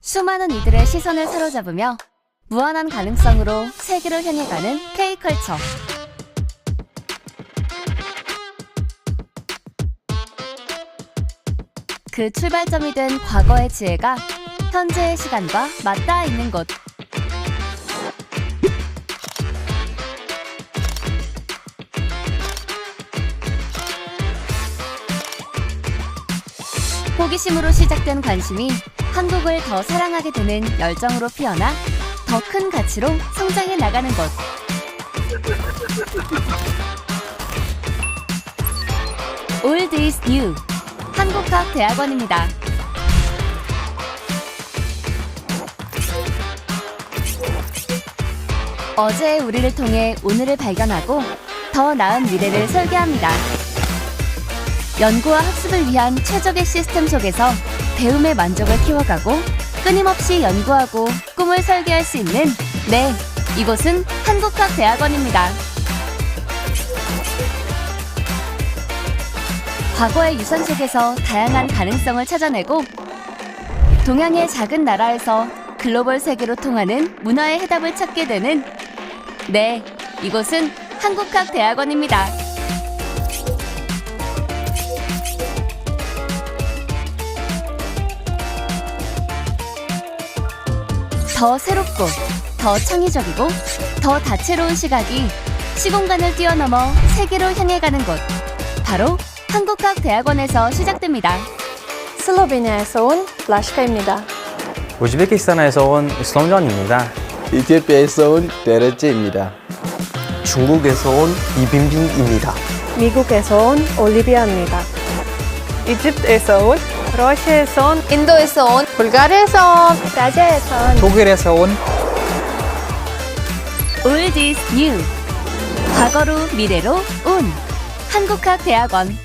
수많은 이들의 시선을 사로잡으며 무한한 가능성으로 세계로 향해 가는 K컬처. 그 출발점이 된 과거의 지혜가 현재의 시간과 맞닿아 있는 곳. 호기심으로 시작된 관심이 한국을 더 사랑하게 되는 열정으로 피어나 더 큰 가치로 성장해 나가는 것. Old is New 한국학대학원입니다. 어제의 우리를 통해 오늘을 발견하고 더 나은 미래를 설계합니다. 연구와 학습을 위한 최적의 시스템 속에서 배움의 만족을 키워가고 끊임없이 연구하고 꿈을 설계할 수 있는 네, 이곳은 한국학대학원입니다. 과거의 유산 속에서 다양한 가능성을 찾아내고 동양의 작은 나라에서 글로벌 세계로 통하는 문화의 해답을 찾게 되는 네, 이곳은 한국학대학원입니다. 더 새롭고 더 창의적이고 더 다채로운 시각이 시공간을 뛰어넘어 세계로 향해 가는 곳 바로 한국학대학원에서 시작됩니다. 슬로베니아에서 온 라시카입니다. 우즈베키스탄에서 온 슬롬전입니다. 이티오피아에서 온 데레제입니다. 중국에서 온 이빈빈입니다. 미국에서 온 올리비아입니다. 이집트에서 온 러시아에서 온 인도에서 온 불가리아에서 온 라지아에서 온 독일에서 온 Old is New 과거로 미래로 온. 한국학대학원